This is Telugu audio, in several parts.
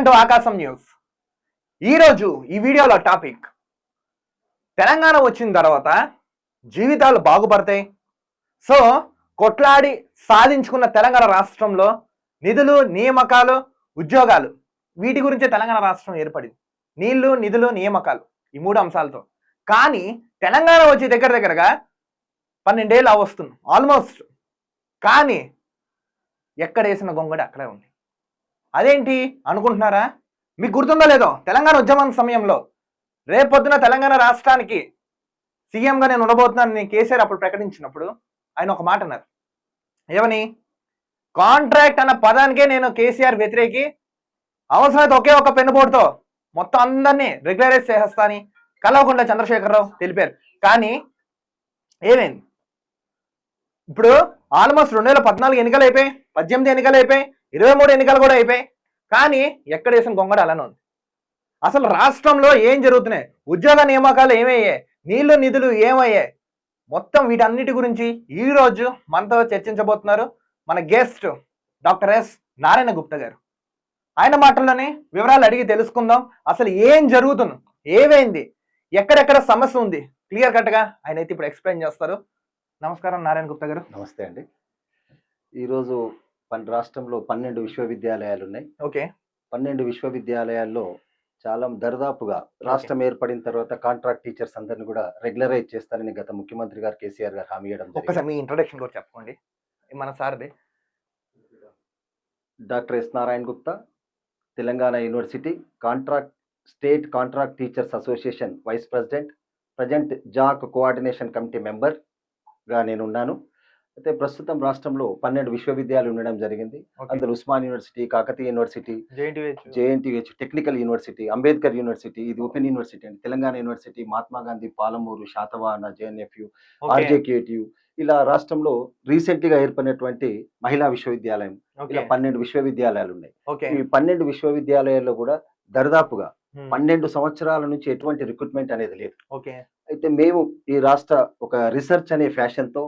వెల్కమ్ టు ఆకాశం న్యూస్. ఈరోజు ఈ వీడియోలో టాపిక్ తెలంగాణ వచ్చిన తర్వాత జీవితాలు బాగుపడతాయి. సో కొట్లాడి సాధించుకున్న తెలంగాణ రాష్ట్రంలో నిధులు నియామకాలు ఉద్యోగాలు వీటి గురించే తెలంగాణ రాష్ట్రం ఏర్పడింది. నీళ్ళు నిధులు నియామకాలు ఈ మూడు అంశాలతో. కానీ తెలంగాణ వచ్చి దగ్గర దగ్గరగా పన్నెండేళ్ళు అవస్తుంది ఆల్మోస్ట్. కానీ ఎక్కడ వేసిన గొంగడి అక్కడే ఉంది. అదేంటి అనుకుంటున్నారా? మీకు గుర్తుందో లేదో? తెలంగాణ ఉద్యమం సమయంలో రేపొద్దున తెలంగాణ రాష్ట్రానికి సీఎంగా నేను ఉండబోతున్నాను నేను కేసీఆర్ అప్పుడు ప్రకటించినప్పుడు ఆయన ఒక మాట అన్నారు. ఏమని? కాంట్రాక్ట్ అన్న పదానికే నేను కేసీఆర్ వ్యతిరేకి అవసరమైతే ఒకే ఒక పెన్నుబోర్డుతో మొత్తం అందరినీ రెగ్యులరైజ్ చేసేస్తాని కలవకుండా చంద్రశేఖరరావు తెలిపారు. కానీ ఏమైంది? ఇప్పుడు ఆల్మోస్ట్ రెండు వేల పద్నాలుగు ఎన్నికలు అయిపోయాయి పద్దెనిమిది ఎన్నికలు అయిపోయి ఇరవై మూడు ఎన్నికలు కూడా అయిపోయాయి. కానీ ఎక్కడ వేసిన గొంగడ అలానే ఉంది. అసలు రాష్ట్రంలో ఏం జరుగుతున్నాయి? ఉద్యోగ నియామకాలు ఏమయ్యాయి? నీళ్ళు నిధులు ఏమయ్యాయి? మొత్తం వీటన్నిటి గురించి ఈ రోజు మనతో చర్చించబోతున్నారు మన guest doctor S Narayana Gupta గారు. ఆయన మాటల్లోనే వివరాలు అడిగి తెలుసుకుందాం. అసలు ఏం జరుగుతుంది? ఏమైంది? ఎక్కడెక్కడ సమస్య ఉంది? క్లియర్ కట్గా ఆయన అయితే ఇప్పుడు ఎక్స్ప్లెయిన్ చేస్తారు. నమస్కారం నారాయణ గుప్తా గారు. నమస్తే అండి. ఈరోజు మన రాష్ట్రంలో పన్నెండు విశ్వవిద్యాలయాలు ఉన్నాయి ఓకే. పన్నెండు విశ్వవిద్యాలయాల్లో చాలా దరిదాపుగా రాష్ట్రం ఏర్పడిన తర్వాత కాంట్రాక్ట్ టీచర్స్ అందరిని కూడా రెగ్యులరైజ్ చేస్తారని గత ముఖ్యమంత్రి గారు కేసీఆర్ గారు హామీ ఇవ్వడం జరిగింది. మీ ఇంట్రొడక్షన్ కూడా చెప్పుకోండి. మన సార్ది. Doctor S Narayana Gupta Telangana university contract state contract teachers association vice president present JAC coordination committee మెంబర్గా నేను ఉన్నాను అయితే ప్రస్తుతం రాష్ట్రంలో పన్నెండు విశ్వవిద్యాలయాలు ఉండడం జరిగింది. అందులో Osman university Kakatiya university JNTH technical university Ambedkar university ఇది ఓపెన్ యూనివర్సిటీ అండి. Telangana university Mahatma Gandhi Palamuru Satavahana JNFU RJKTU ఇలా రాష్ట్రంలో రీసెంట్గా ఏర్పడినటువంటి మహిళా విశ్వవిద్యాలయం ఇలా పన్నెండు విశ్వవిద్యాలయాలు ఉన్నాయి. ఈ పన్నెండు విశ్వవిద్యాలయాల్లో కూడా దరిదాపుగా పన్నెండు సంవత్సరాల నుంచి ఎటువంటి రిక్రూట్మెంట్ అనేది లేదు. అయితే మేము ఈ రాష్ట్ర ఒక రీసెర్చ్ అనే ఫ్యాషన్తో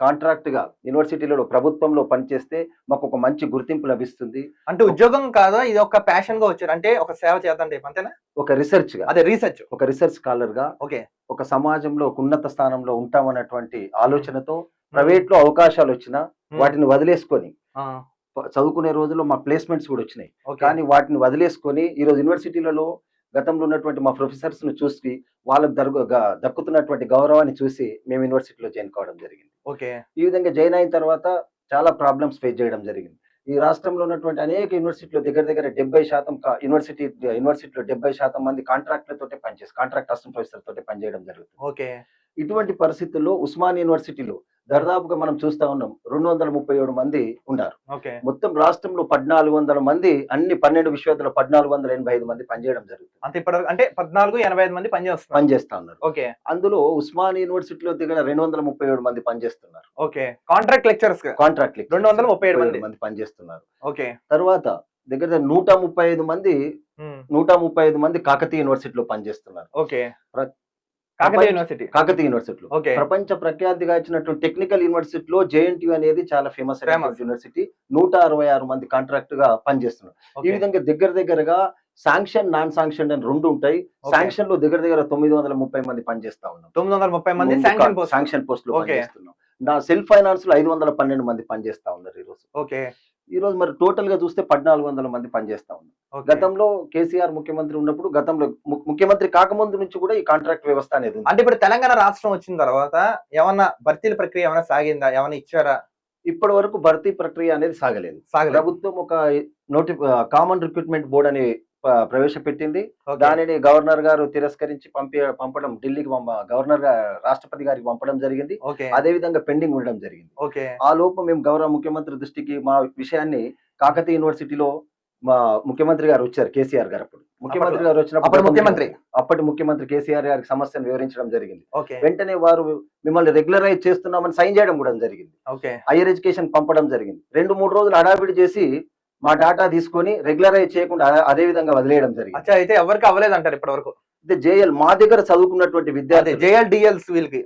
కాంట్రాక్ట్గా యూనివర్సిటీలలో ప్రభుత్వంలో పనిచేస్తే మాకు ఒక మంచి గుర్తింపు లభిస్తుంది. అంటే ఉద్యోగం కాదా? ఇది ఒక ప్యాషన్గా వచ్చారు. అంటే ఒక సేవ చేద్దాం అంతేనా? ఒక రీసెర్చ్గా అదే రీసెర్చ్ ఒక రీసెర్చ్ స్కాలర్గా ఓకే. ఒక సమాజంలో ఒక ఉన్నత స్థానంలో ఉంటామన్నటువంటి ఆలోచనతో ప్రైవేట్లో అవకాశాలు వచ్చినా వాటిని వదిలేసుకొని చదువుకునే రోజుల్లో మా ప్లేస్మెంట్స్ కూడా వచ్చినాయి. కానీ వాటిని వదిలేసుకొని ఈ రోజు యూనివర్సిటీలలో గతంలో ఉన్నటువంటి మా ప్రొఫెసర్స్ను చూసి వాళ్ళకు దరుగు గ- దక్కుతున్నటువంటి గౌరవాన్ని చూసి మేము యూనివర్సిటీలో జాయిన్ కావడం జరిగింది. ఓకే. ఈ విధంగా జాయిన్ అయిన తర్వాత చాలా ప్రాబ్లమ్స్ ఫేస్ చేయడం జరిగింది. ఈ రాష్ట్రంలో ఉన్నటువంటి అనేక యూనివర్సిటీలో దగ్గర దగ్గర డెబ్బై శాతం యూనివర్సిటీ యూనివర్సిటీలో డెబ్బై శాతం మంది కాంట్రాక్ట్లతోటే పనిచేస్తారు కాంట్రాక్ట్ అసిస్టెంట్ ప్రొఫెసర్ తోటే పనిచేయడం జరుగుతుంది. ఓకే. ఇటువంటి పరిస్థితుల్లో ఉస్మాన్ యూనివర్సిటీలో దర్దాపుగా మనం చూస్తా ఉన్నాం రెండు వందల ముప్పై ఏడు మంది ఉన్నారు. మొత్తం రాష్ట్రంలో పద్నాలుగు వందల మంది అన్ని పన్నెండు విశ్వవిద్యాలయాలు పద్నాలుగు వందల ఎనభై ఐదు మంది పనిచేయడం జరుగుతుంది. అంత అంటే పద్నాలుగు ఎనభై ఐదు మంది పనిచేస్తున్నారు. పనిచేస్తా ఉన్నారు ఓకే. అందులో ఉస్మాన్ యూనివర్సిటీలో దగ్గర రెండు వందల ముప్పై ఏడు మంది పనిచేస్తున్నారు. ఓకే. కాంట్రాక్ట్ లెక్చరర్స్ కాంట్రాక్ట్ రెండు వందల ముప్పై ఏడు మంది. మంది పనిచేస్తున్నారు. ఓకే. తర్వాత దగ్గర నూట ముప్పై ఐదు మంది నూట ముప్పై ఐదు మంది కాకతీయ యూనివర్సిటీలో పనిచేస్తున్నారు. ఓకే. కాకతీయ యూనివర్సిటీ. కాకతీయ యూనివర్సిటీలో. ప్రపంచ ప్రఖ్యాతిగా ఇచ్చినటువంటి టెక్నికల్ యూనివర్సిటీలో జేఎన్టీ అనేది చాలా ఫేమస్. యూనివర్సిటీ. నూట అరవై ఆరు మంది కాంట్రాక్ట్గా పనిచేస్తున్నారు. ఈ విధంగా దగ్గర దగ్గరగా శాంక్షన్ నాన్ శాంక్షన్ అని రెండు ఉంటాయి. శాంక్షన్లో దగ్గర దగ్గర తొమ్మిది వందల ముప్పై మంది పనిచేస్తా ఉన్నాం. తొమ్మిది వందల ముప్పై మంది శాంక్షన్ పోస్ట్లో. పనిచేస్తున్నాం. నా సెల్ఫ్ ఫైనాన్స్లో ఐదు వందల పన్నెండు మంది పనిచేస్తా ఉన్నారు ఈ రోజు ఓకే. ఈ రోజు మరి టోటల్గా చూస్తే పద్నాలుగు వందల మంది పనిచేస్తా ఉన్నారు. గతంలో కేసీఆర్ ముఖ్యమంత్రి ఉన్నప్పుడు గతంలో ముఖ్యమంత్రి కాకముందు నుంచి కూడా ఈ కాంట్రాక్ట్ వ్యవస్థ అనేది. అంటే ఇప్పుడు తెలంగాణ రాష్ట్రం వచ్చిన తర్వాత ఏమన్నా భర్తీల ప్రక్రియ ఏమైనా సాగిందా? ఏమైనా ఇచ్చారా? ఇప్పటి వరకు భర్తీ ప్రక్రియ అనేది సాగలేదు. ప్రభుత్వం ఒక నోటి కామన్ రిక్రూట్మెంట్ బోర్డ్ అని ప్రవేశపెట్టింది. దానిని గవర్నర్ గారు తిరస్కరించి పంపి పంపడం ఢిల్లీకి పంప గవర్నర్గా రాష్ట్రపతి గారికి పంపడం జరిగింది. అదే విధంగా పెండింగ్ ఉండడం జరిగింది. ఆ లోపు మేము గౌరవ ముఖ్యమంత్రి దృష్టికి మా విషయాన్ని కాకతీయ యూనివర్సిటీలో మా ముఖ్యమంత్రి గారు వచ్చారు కేసీఆర్ గారు అప్పుడు. ముఖ్యమంత్రి గారు వచ్చినప్పుడు ముఖ్యమంత్రి. అప్పటి ముఖ్యమంత్రి కేసీఆర్ గారికి సమస్యను వివరించడం జరిగింది. వెంటనే వారు మిమ్మల్ని రెగ్యులరైజ్ చేస్తున్నామని సైన్ చేయడం కూడా జరిగింది. హైయర్ ఎడ్యుకేషన్ పంపడం జరిగింది. రెండు మూడు రోజులు అడావిడి చేసి మా డాటా తీసుకొని రెగ్యులరైజ్ చేయకుండా అదే- విధంగా వదిలేయడం జరిగింది. అచ్చా అయితే ఎవరికి అవ్వలేదు అంటారు ఇప్పటి వరకు అయితే జేఎల్ మా దగ్గర చదువుకున్నటువంటి అదే విద్యార్థులు జేఎల్ డిఎల్స్ వీళ్ళకి.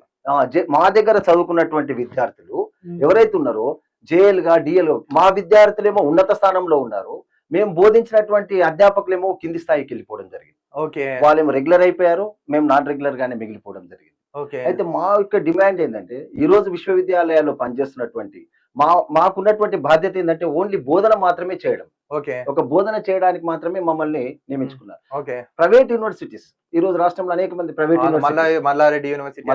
మా దగ్గర చదువుకున్నటువంటి విద్యార్థులు ఎవరైతే ఉన్నారో జేఎల్గా డిఎల్ మా విద్యార్థులేమో ఉన్నత స్థానంలో ఉన్నారు. మేము బోధించినటువంటి అధ్యాపకులేమో కింది స్థాయికి వెళ్ళిపోవడం జరిగింది. ఓకే. వాళ్ళేమో రెగ్యులర్ అయిపోయారు మేము నాన్ రెగ్యులర్ గానే మిగిలిపోవడం జరిగింది. ఓకే. అయితే మా యొక్క డిమాండ్ ఏంటంటే ఈ రోజు విశ్వవిద్యాలయాల్లో పనిచేస్తున్నటువంటి మా మాకున్నటువంటి బాధ్యత ఏంటంటే ఓన్లీ బోధన మాత్రమే చేయడం. ఓకే. ఒక బోధన చేయడానికి మాత్రమే మమ్మల్ని నియమించుకున్నారు. ఓకే. ప్రైవేట్ యూనివర్సిటీస్ ఈ రోజు రాష్ట్రంలో అనేక మంది ప్రైవేట్ మల్లా మల్లారెడ్డి యూనివర్సిటీ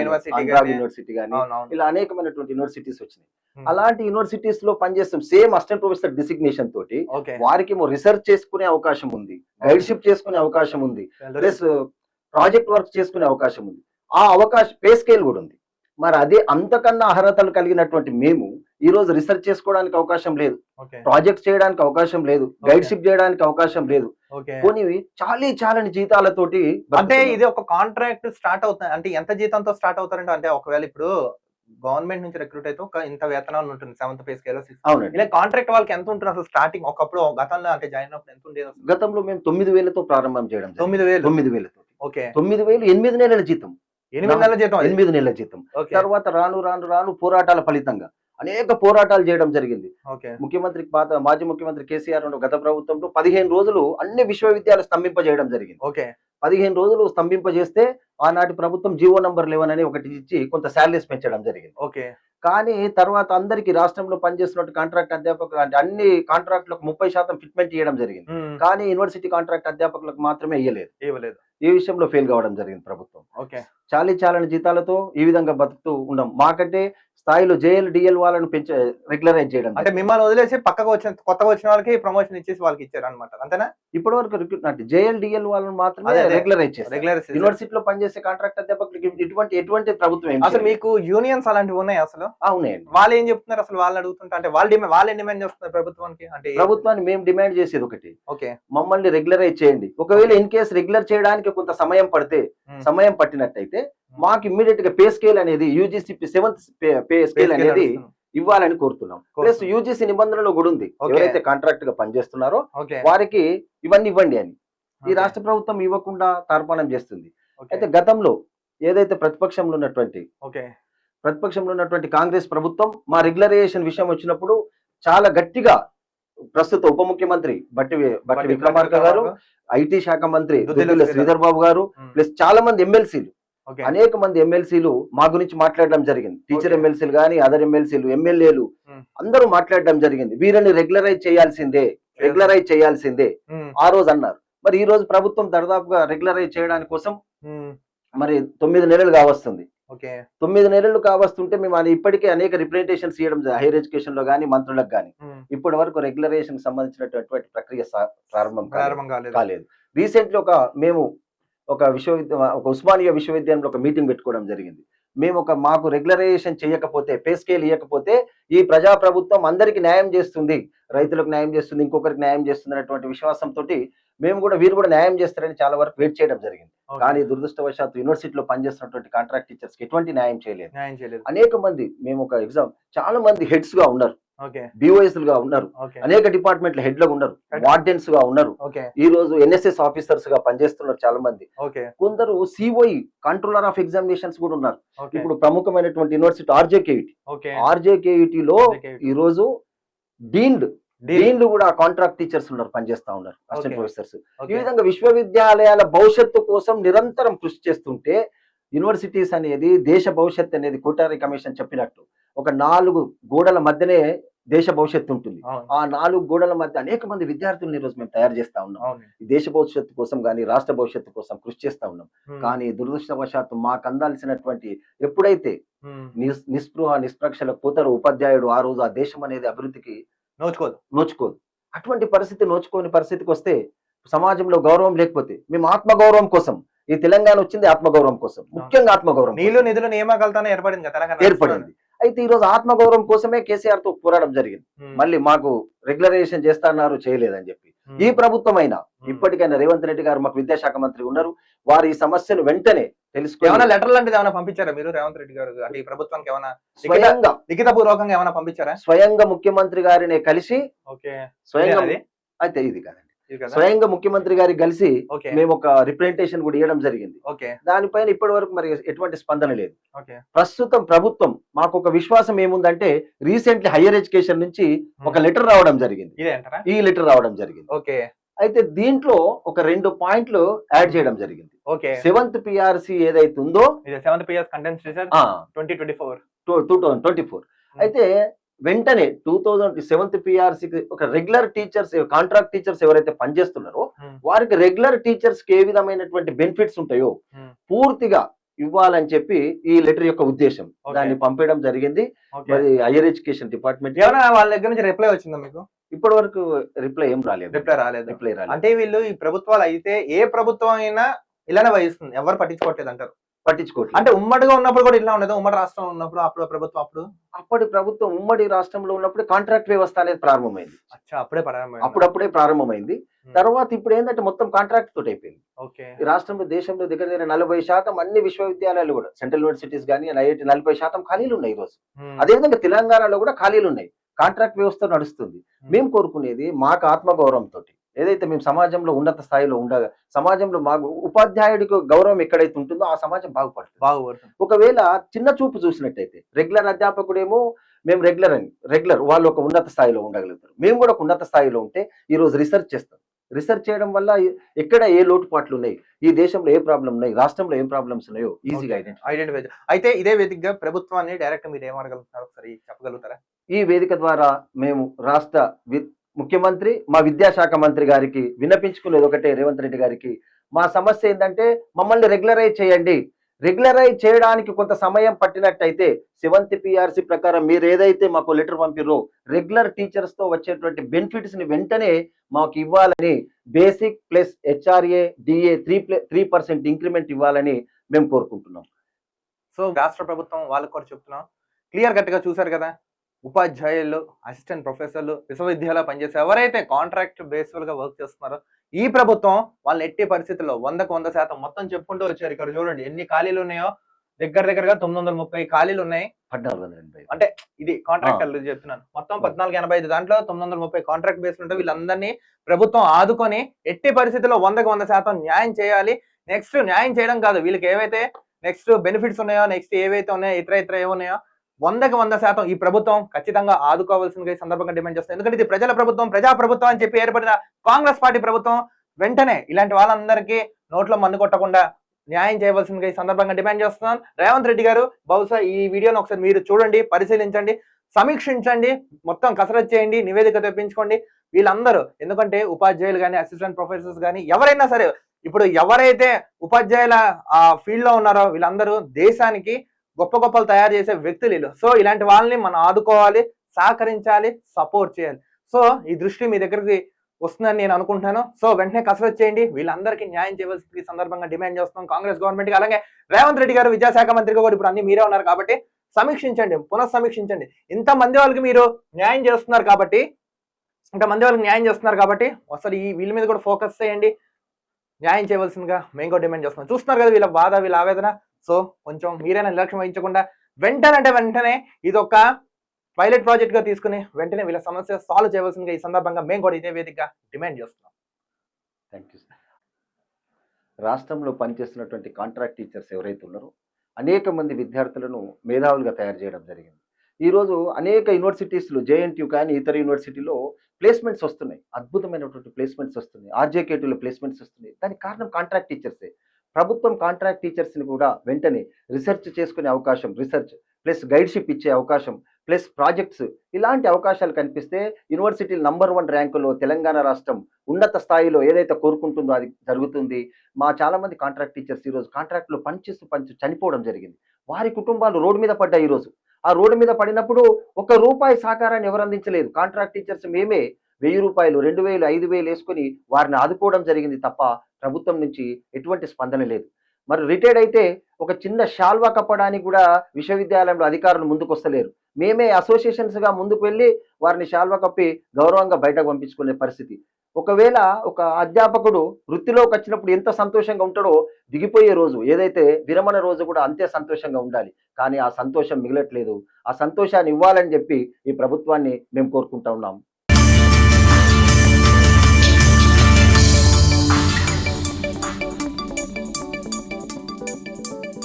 యూనివర్సిటీ యూనివర్సిటీ కానీ ఇలా అనేకమైనటువంటి యూనివర్సిటీస్ వచ్చినాయి. అలాంటి యూనివర్సిటీస్లో పనిచేస్తాం సేమ్ అసిస్టెంట్ ప్రొఫెసర్ డిసిగ్నేషన్ తోటి వారికి రీసెర్చ్ చేసుకునే అవకాశం ఉంది. గైడ్షిప్ చేసుకునే అవకాశం ఉంది. ప్లస్ ప్రాజెక్ట్ వర్క్ చేసుకునే అవకాశం ఉంది. ఆ అవకాశం పే స్కేల్ కూడా ఉంది. మరి అదే అంతకన్నా అర్హతలు కలిగినటువంటి మేము ఈ రోజు రీసెర్చ్ చేసుకోవడానికి అవకాశం లేదు. ప్రాజెక్ట్ చేయడానికి అవకాశం లేదు. గైడ్షిప్ చేయడానికి అవకాశం లేదు. ఓకే. పోనీ చాలీ చాలని జీతాలతోటి అంటే. ఇది ఒక కాంట్రాక్ట్ స్టార్ట్ అవుతుంది అంటే ఎంత జీతంతో స్టార్ట్ అవుతారంటే అంటే ఒకవేళ ఇప్పుడు గవర్నమెంట్ నుంచి రిక్రూట్ అయితే ఒక ఇంత వేతనాలు ఉంటుంది. సెవెంత్ పే స్కేల్ సిక్స్ ఇలా కాంట్రాక్ట్ వాళ్ళకి ఎంత ఉంటుంది అసలు స్టార్టింగ్ ఒకప్పుడు గతంలో అంటే జాయిన్ అయినప్పుడు ఎంత ఉండేది గతంలో మేము తొమ్మిది వేలతో ప్రారంభం చేయడం. తొమ్మిది వేలు? తొమ్మిది వేలతో ఓకే. తొమ్మిది వేలు ఎనిమిది నెలల జీతం. ఎనిమిది నెలల జీతం. ఎనిమిది నెలల జీతం. తర్వాత రాను రాను రాను పోరాటాల ఫలితంగా అనేక పోరాటాలు చేయడం జరిగింది. ముఖ్యమంత్రి పాత మాజీ ముఖ్యమంత్రి కేసీఆర్ గత ప్రభుత్వంలో పదిహేను రోజులు అన్ని విశ్వవిద్యాలయాలు స్తంభింపజేయడం జరిగింది. ఓకే. పదిహేను రోజులు స్తంభింపజేస్తే ఆనాటి ప్రభుత్వం జీవో నంబర్ లెవెన్ అని ఒకటి ఇచ్చి కొంత శాలరీస్ పెంచడం జరిగింది. ఓకే. కానీ తర్వాత అందరికి రాష్ట్రంలో పనిచేస్తున్నట్టు కాంట్రాక్ట్ అధ్యాపకులు అంటే అన్ని కాంట్రాక్టులకు ముప్పై శాతం ఫిట్మెంట్ చేయడం జరిగింది. కానీ యూనివర్సిటీ కాంట్రాక్ట్ అధ్యాపకులకు మాత్రమే ఇయ్యలేదు. ఇవ్వలేదు. ఈ విషయంలో ఫెయిల్ కావడం జరిగింది ప్రభుత్వం. ఓకే. చాలీ చాలని జీతాలతో ఈ విధంగా బతుకుతూ ఉన్నాం. మాకంటే స్థాయిలో జేఎల్ డిఎల్ వాళ్ళని పెంచ రెగ్యులరైజ్ చేయడం అంటే మిమ్మల్ని వదిలేసి పక్కకు వచ్చిన కొత్తగా వచ్చిన వాళ్ళకి ప్రమోషన్ ఇచ్చేసి వాళ్ళకి ఇచ్చారు అనమాట అంతేనా? ఇప్పటి వరకు రిక్రూట్ అంటే జేఎల్ డిఎల్ వాళ్ళని మాత్రమే. రెగ్యులరైజ్ చేస్తారు. రెగ్యులర్ యూనివర్సిటీలో పనిచేసే కాంట్రాక్ట్ అధ్యాపకులకి ఇటువంటి ఎటువంటి ప్రభుత్వం అసలు. మీకు యూనియన్స్ అలాంటివి ఉన్నాయి అసలు? అవునండి వాళ్ళు ఏం చెప్తున్నారు అసలు? వాళ్ళు అడుగుతుంటే అంటే వాళ్ళు వాళ్ళు డిమాండ్ చేస్తున్నారు ప్రభుత్వానికి? అంటే ప్రభుత్వాన్ని మేము డిమాండ్ చేసేది ఒకటి. ఓకే. మమ్మల్ని రెగ్యులరైజ్ చేయండి. ఒకవేళ ఇన్ కేసు రెగ్యులర్ చేయడానికి కొంత సమయం పడితే. సమయం పట్టినట్టయితే మాకు ఇమ్మీడియట్గా పే స్కేల్ అనేది యూజీసీ సెవెంత్ పే స్కేల్ అనేది ఇవ్వాలని కోరుతున్నాం ప్లస్. యూజీసీ నిబంధనలు కూడా ఉంది. ఎవరైతే కాంట్రాక్ట్గా పనిచేస్తున్నారో వారికి ఇవన్నీ ఇవ్వండి అని ఈ. రాష్ట్ర ప్రభుత్వం ఇవ్వకుండా తార్పాణం చేస్తుంది. అయితే గతంలో ఏదైతే ప్రతిపక్షంలో ఉన్నటువంటి ప్రతిపక్షంలో ఉన్నటువంటి కాంగ్రెస్ ప్రభుత్వం మా రెగ్యులరైజేషన్ విషయం వచ్చినప్పుడు చాలా గట్టిగా ప్రస్తుత ఉప ముఖ్యమంత్రి బట్టి బట్టి విక్రమార్క గారు ఐటీ శాఖ మంత్రి శ్రీధర్. బాబు గారు. ప్లస్ చాలా మంది ఎమ్మెల్సీలు అనేక మంది ఎమ్మెల్సీలు మా గురించి మాట్లాడడం జరిగింది. టీచర్. ఎమ్మెల్సీలు కానీ అదర్ ఎమ్మెల్సీలు ఎమ్మెల్యేలు. అందరూ మాట్లాడడం జరిగింది. వీరిని రెగ్యులరైజ్ చేయాల్సిందే రెగ్యులరైజ్ చేయాల్సిందే ఆ రోజు అన్నారు. మరి ఈ రోజు ప్రభుత్వం దర్దాపుగా రెగ్యులరైజ్ చేయడానికి కోసం మరి తొమ్మిది నెలలు కావస్తుంది. తొమ్మిది నెలలు కావస్తుంటే మేము అది ఇప్పటికే అనేక రిప్రజెంటేషన్స్ ఇవ్వడం హైయర్ ఎడ్యుకేషన్లో కానీ మంత్రులకు కానీ ఇప్పటి వరకు రెగ్యులరైజేషన్ సంబంధించినటువంటి ప్రక్రియ ప్రారంభం కాలేదు. రీసెంట్లీ ఒక మేము ఒక విశ్వవిద్యాలయం ఒక ఉస్మానియా విశ్వవిద్యాలయంలో ఒక మీటింగ్ పెట్టుకోవడం జరిగింది. మేము ఒక మాకు రెగ్యులరైజేషన్ చేయకపోతే పే స్కేల్ ఇవ్వకపోతే ఈ ప్రజా ప్రభుత్వం న్యాయం చేస్తుంది. రైతులకు న్యాయం చేస్తుంది ఇంకొకరికి న్యాయం చేస్తుంది అనేటువంటి విశ్వాసంతో మేము కూడా వీరు కూడా న్యాయం చేస్తారని చాలా వరకు వెయిట్ చేయడం జరిగింది. కానీ దురదృష్టవశాత్తు యూనివర్సిటీలో పనిచేస్తున్నటువంటి కాంట్రాక్ట్ టీచర్స్కి ఎటువంటి న్యాయం చేయలేదు. అనేక మంది మేము ఒక ఎగ్జామ్ చాలా మంది హెడ్స్గా ఉన్నారు. BOS లుగా ఉన్నారు. అనేక డిపార్ట్మెంట్ల హెడ్గా ఉన్నారు. వార్డెన్స్గా ఉన్నారు. ఈ రోజు ఎన్ఎస్ఎస్ ఆఫీసర్స్గా పనిచేస్తున్నారు చాలా మంది. కొందరు సిఓఈ కంట్రోలర్ ఆఫ్ ఎగ్జామినేషన్స్ కూడా ఉన్నారు. ఇప్పుడు ప్రముఖమైనటువంటి యూనివర్సిటీ ఆర్జేకేఈటి ఓకే. ఆర్జేకేఈటి లో. ఈ రోజు డీన్డ్ డీన్లు కూడా కాంట్రాక్ట్ టీచర్స్ ఉన్నారు పనిచేస్తా ఉన్నారు అసిస్టెంట్. ప్రొఫెసర్స్ ఈ విధంగా విశ్వవిద్యాలయాల భవిష్యత్తు కోసం నిరంతరం కృషి చేస్తుంటే యూనివర్సిటీస్ అనేది దేశ భవిష్యత్తు అనేది కోటారి కమిషన్ చెప్పినట్టు ఒక నాలుగు గోడల మధ్యనే దేశ భవిష్యత్తు ఉంటుంది. ఆ నాలుగు గోడల మధ్య అనేక మంది విద్యార్థులను ఈ రోజు మేము తయారు చేస్తా ఉన్నాం. దేశ భవిష్యత్తు కోసం కానీ రాష్ట్ర భవిష్యత్తు కోసం కృషి చేస్తా ఉన్నాం. కానీ దురదృష్టవశాత్తు మాకు అందాల్సినటువంటి ఎప్పుడైతే నిస్పృహ నిష్ప్రక్షలకు పోతారో ఉపాధ్యాయుడు ఆ రోజు ఆ దేశం అనేది అభివృద్ధికి నోచుకోదు. నోచుకోదు. అటువంటి పరిస్థితి నోచుకోని పరిస్థితికి వస్తే సమాజంలో గౌరవం లేకపోతే మేము ఆత్మగౌరవం కోసం ఈ తెలంగాణ వచ్చింది ఆత్మగౌరవం కోసం ముఖ్యంగా ఆత్మగౌరవం నీళ్ళు నిధులు నియామకాలతోనే ఏర్పడింది కదా తెలంగాణ ఏర్పడింది. అయితే ఈ రోజు ఆత్మగౌరవం కోసమే కేసీఆర్తో పోరాటం జరిగింది. మళ్ళీ మాకు రెగ్యులరైజేషన్ చేస్తాన్నారు చేయలేదని చెప్పి. ఈ ప్రభుత్వం అయినా. ఇప్పటికైనా రేవంత్ రెడ్డి గారు మాకు విద్యాశాఖ మంత్రి ఉన్నారు. వారు ఈ సమస్యను వెంటనే ఏమైనా తెలుసుకుని లెటర్ లాంటిది ఏమైనా పంపించారా మీరు రేవంత్ రెడ్డి గారు? అంటే ఈ ప్రభుత్వానికి ఏమైనా స్వయంగా. లిఖిత పూర్వకంగా ఏమైనా పంపించారా? స్వయంగా ముఖ్యమంత్రి గారిని కలిసి స్వయంగా అయితే ఇది కాదండి. స్వయంగా ముఖ్యమంత్రి గారికి కలిసి మేము ఒక రిప్రజెంటేషన్ కూడా ఇవ్వడం జరిగింది. ఓకే. దానిపైన ఇప్పటి వరకు మరి ఎటువంటి స్పందన లేదు. ప్రస్తుతం ప్రభుత్వం మాకు ఒక విశ్వాసం ఏముందంటే రీసెంట్లీ హైయర్ ఎడ్యుకేషన్ నుంచి ఒక లెటర్ రావడం జరిగింది. ఈ లెటర్ రావడం జరిగింది. ఓకే. అయితే దీంట్లో ఒక రెండు పాయింట్లు యాడ్ చేయడం జరిగింది. ఓకే. సెవెంత్ పిఆర్సి ఏదైతే ఉందో seventh content research twenty twenty four. Two twenty four. అయితే వెంటనే టూ థౌజండ్ సెవెంత్ పిఆర్సీకి ఒక రెగ్యులర్ టీచర్స్ కాంట్రాక్ట్ టీచర్స్ ఎవరైతే పనిచేస్తున్నారో Hmm. వారికి రెగ్యులర్ టీచర్స్కి ఏ విధమైనటువంటి బెనిఫిట్స్ ఉంటాయో Hmm. పూర్తిగా ఇవ్వాలని చెప్పి ఈ లెటర్ యొక్క ఉద్దేశం. దాన్ని పంపించడం జరిగింది. మరి హైయర్ ఎడ్యుకేషన్ డిపార్ట్మెంట్ ఏమైనా వాళ్ళ దగ్గర నుంచి రిప్లై వచ్చిందా మీకు? ఇప్పటి వరకు రిప్లై ఏం రాలేదు. రిప్లై రాలేదు. రిప్లై రాలేదు. అంటే వీళ్ళు ఈ ప్రభుత్వాలు అయితే ఏ ప్రభుత్వం అయినా ఇలానే వహిస్తుంది. ఎవరు పట్టించుకోవట్లేదు అంటారు? పట్టించుకోవట్లేదు. అంటే ఉమ్మడిగా ఉన్నప్పుడు కూడా ఇలా ఉండదు? ఉమ్మడి రాష్ట్రం ఉన్నప్పుడు అప్పుడు ప్రభుత్వం అప్పుడు? అప్పటి ప్రభుత్వం ఉమ్మడి రాష్ట్రంలో ఉన్నప్పుడు కాంట్రాక్ట్ వ్యవస్థ అనేది ప్రారంభమైంది. అప్పుడే ప్రారంభమైంది. అప్పుడప్పుడే ప్రారంభమైంది. తర్వాత ఇప్పుడు ఏంటంటే మొత్తం కాంట్రాక్ట్ తోటి అయిపోయింది. ఓకే. ఈ రాష్ట్రంలో దేశంలో దగ్గర దగ్గర నలభై శాతం అన్ని విశ్వవిద్యాలయాలు కూడా సెంట్రల్ యూనివర్సిటీస్ కానీ ఐఐటి నలభై శాతం ఖాళీలు ఉన్నాయి ఈరోజు. అదేవిధంగా తెలంగాణలో కూడా ఖాళీలు ఉన్నాయి. కాంట్రాక్ట్ వ్యవస్థ నడుస్తుంది. మేము కోరుకునేది మాకు ఆత్మగౌరవంతో ఏదైతే మేము సమాజంలో ఉన్నత స్థాయిలో ఉండగా సమాజంలో మాకు ఉపాధ్యాయుడికి గౌరవం ఎక్కడైతే ఉంటుందో ఆ సమాజం బాగుపడుతుంది. బాగుపడుతుంది. ఒకవేళ చిన్న చూపు చూసినట్టయితే రెగ్యులర్ అధ్యాపకుడేమో మేము రెగ్యులర్ అని రెగ్యులర్ వాళ్ళు ఒక ఉన్నత స్థాయిలో ఉండగలుగుతారు. మేము కూడా ఒక ఉన్నత స్థాయిలో ఉంటే ఈ రోజు రీసెర్చ్ చేస్తాం. రీసెర్చ్ చేయడం వల్ల ఎక్కడ ఏ లోటుపాట్లు ఉన్నాయి ఈ దేశంలో ఏ ప్రాబ్లం ఉన్నాయి రాష్ట్రంలో ఏం ప్రాబ్లమ్స్ ఉన్నాయో ఈజీగా ఐడెంటిఫై అయితే ఇదే వేదికగా ప్రభుత్వాన్ని డైరెక్ట్ మీరు ఏమడగలుగుతున్నారు ఒకసారి చెప్పగలుగుతారా? ఈ వేదిక ద్వారా మేము రాష్ట్ర ముఖ్యమంత్రి మా విద్యాశాఖ మంత్రి గారికి విన్నపించుకునేది ఒకటే రేవంత్ రెడ్డి గారికి. మా సమస్య ఏంటంటే మమ్మల్ని రెగ్యులరైజ్ చేయండి. రెగ్యులరైజ్ చేయడానికి కొంత సమయం పట్టినట్టయితే సెవెంత్ పిఆర్సీ ప్రకారం మీరు ఏదైతే మాకు లెటర్ పంపిర్రో రెగ్యులర్ టీచర్స్తో వచ్చేటువంటి బెనిఫిట్స్ని వెంటనే మాకు ఇవ్వాలని basic plus HRA DA three three percent increment ఇవ్వాలని మేము కోరుకుంటున్నాం. సో రాష్ట్ర ప్రభుత్వం వాళ్ళకు కూడా చెప్తున్నాం. క్లియర్ కట్గా చూశారు చూసారు కదా? ఉపాధ్యాయులు అసిస్టెంట్ ప్రొఫెసర్లు విశ్వవిద్యాలయంలో పనిచేసే ఎవరైతే కాంట్రాక్ట్ బేస్ఫుల్గా వర్క్ చేస్తున్నారో ఈ ప్రభుత్వం వాళ్ళని ఎట్టి పరిస్థితుల్లో వందకు వంద శాతం మొత్తం చెప్పుకుంటూ వచ్చారు ఇక్కడ చూడండి. ఎన్ని ఖాళీలు ఉన్నాయో? దగ్గర దగ్గరగా తొమ్మిది వందల ముప్పై ఖాళీలు ఉన్నాయి. పద్నాలుగు వందల ఎనభై. ఐదు. ఇది కాంట్రాక్టర్లు చెప్తున్నాను. మొత్తం పద్నాలుగు ఎనభై ఐదు దాంట్లో తొమ్మిది వందల ముప్పై కాంట్రాక్ట్ బేస్ ఉంటే వీళ్ళందరినీ ప్రభుత్వం ఆదుకొని ఎట్టి పరిస్థితుల్లో వందకు వంద శాతం న్యాయం చేయాలి. నెక్స్ట్ న్యాయం చేయడం కాదు. వీళ్ళకి ఏవైతే నెక్స్ట్ బెనిఫిట్స్ ఉన్నాయో నెక్స్ట్ ఏవైతే ఉన్నాయో ఇతర ఇతర ఏమున్నాయో వందకి వంద శాతం ఈ ప్రభుత్వం ఖచ్చితంగా ఆదుకోవాల్సిందిగా ఈ సందర్భంగా డిమాండ్ చేస్తుంది ఎందుకంటే ఇది ప్రజల ప్రభుత్వం ప్రజా ప్రభుత్వం అని చెప్పి ఏర్పడిన కాంగ్రెస్ పార్టీ ప్రభుత్వం వెంటనే ఇలాంటి వాళ్ళందరికీ నోట్లో మందు కొట్టకుండా న్యాయం చేయవలసిందిగా ఈ సందర్భంగా డిమాండ్ చేస్తున్నాను రేవంత్ రెడ్డి గారు బహుశా ఈ వీడియోను ఒకసారి మీరు చూడండి పరిశీలించండి సమీక్షించండి మొత్తం కసరత్ చేయండి నివేదిక తెప్పించుకోండి. వీళ్ళందరూ ఎందుకంటే ఉపాధ్యాయులు కానీ అసిస్టెంట్ ప్రొఫెసర్స్ కానీ ఎవరైనా సరే ఇప్పుడు ఎవరైతే ఉపాధ్యాయుల ఆ ఫీల్డ్లో ఉన్నారో వీళ్ళందరూ దేశానికి గొప్ప గొప్పలు తయారు చేసే వ్యక్తులు వీళ్ళు. సో ఇలాంటి వాళ్ళని మనం ఆదుకోవాలి సహకరించాలి సపోర్ట్ చేయాలి. సో ఈ దృష్టి మీ దగ్గరికి వస్తుందని నేను అనుకుంటున్నాను. సో వెంటనే కసరత్ చేయండి. వీళ్ళందరికీ న్యాయం చేయవలసింది ఈ సందర్భంగా డిమాండ్ చేస్తున్నాం కాంగ్రెస్ గవర్నమెంట్కి. అలాగే రేవంత్ రెడ్డి గారు విద్యాశాఖ మంత్రిగా కూడా ఇప్పుడు అన్ని మీరే ఉన్నారు కాబట్టి సమీక్షించండి పునఃసమీక్షించండి. ఇంతమంది వాళ్ళకి మీరు న్యాయం చేస్తున్నారు కాబట్టి ఇంతమంది వాళ్ళకి న్యాయం చేస్తున్నారు కాబట్టి అసలు ఈ వీళ్ళ మీద కూడా ఫోకస్ చేయండి. న్యాయం చేయవలసిందిగా మేము కూడా డిమాండ్ చేస్తున్నాం. చూస్తున్నారు కదా వీళ్ళ బాధ వీళ్ళ ఆవేదన. సో కొంచెం మీరైనా నిర్లక్ష్యం వహించకుండా వెంటనే అంటే వెంటనే ఇది ఒక పైలట్ ప్రాజెక్ట్గా తీసుకుని వెంటనే వీళ్ళ సమస్య సాల్వ్ చేయవలసిందిగా ఈ సందర్భంగా మేము కూడా ఇదే వేదికగా డిమాండ్ చేస్తున్నాం. థ్యాంక్ యూ సార్ రాష్ట్రంలో పనిచేస్తున్నటువంటి కాంట్రాక్ట్ టీచర్స్ ఎవరైతే ఉన్నారో అనేక మంది విద్యార్థులను మేధావులుగా తయారు చేయడం జరిగింది. ఈరోజు అనేక యూనివర్సిటీస్లో జేఎన్టీయూ కానీ ఇతర యూనివర్సిటీలో ప్లేస్మెంట్స్ వస్తున్నాయి. అద్భుతమైనటువంటి ప్లేస్మెంట్స్ వస్తున్నాయి. ఆర్జేకేటీలో ప్లేస్మెంట్స్ వస్తున్నాయి. దానికి కారణం కాంట్రాక్ట్ టీచర్సే ప్రభుత్వం కాంట్రాక్ట్ టీచర్స్ని కూడా వెంటనే రీసెర్చ్ చేసుకునే అవకాశం రీసెర్చ్ ప్లస్ గైడ్షిప్ ఇచ్చే అవకాశం ప్లస్ ప్రాజెక్ట్స్ ఇలాంటి అవకాశాలు కనిపిస్తే యూనివర్సిటీలు నంబర్ వన్ ర్యాంకులో తెలంగాణ రాష్ట్రం ఉన్నత స్థాయిలో ఏదైతే కోరుకుంటుందో అది జరుగుతుంది. మా చాలామంది కాంట్రాక్ట్ టీచర్స్ ఈరోజు కాంట్రాక్ట్లో పనిచేస్తూ పనిచేస్తూ చనిపోవడం జరిగింది. వారి కుటుంబాలు రోడ్డు మీద పడ్డాయి ఈరోజు. ఆ రోడ్డు మీద పడినప్పుడు ఒక రూపాయి సహకారాన్ని ఎవరు అందించలేదు. కాంట్రాక్ట్ టీచర్స్ మేమే వెయ్యి రూపాయలు రెండు వేలు ఐదు వేలు వేసుకొని వారిని ఆదుకోవడం జరిగింది తప్ప ప్రభుత్వం నుంచి ఎటువంటి స్పందన లేదు. మరి రిటైర్డ్ అయితే ఒక చిన్న షాల్వా కప్పడానికి కూడా విశ్వవిద్యాలయంలో అధికారులు ముందుకు వస్తలేరు మేమే అసోసియేషన్స్గా ముందుకు వెళ్ళి వారిని షాల్వా కప్పి గౌరవంగా బయటకు పంపించుకునే పరిస్థితి. ఒకవేళ ఒక అధ్యాపకుడు వృత్తిలోకి వచ్చినప్పుడు ఎంత సంతోషంగా ఉంటాడో దిగిపోయే రోజు ఏదైతే విరమణ రోజు కూడా అంతే సంతోషంగా ఉండాలి. కానీ ఆ సంతోషం మిగలట్లేదు. ఆ సంతోషాన్ని ఇవ్వాలని చెప్పి ఈ ప్రభుత్వాన్ని మేము కోరుకుంటా ఉన్నాము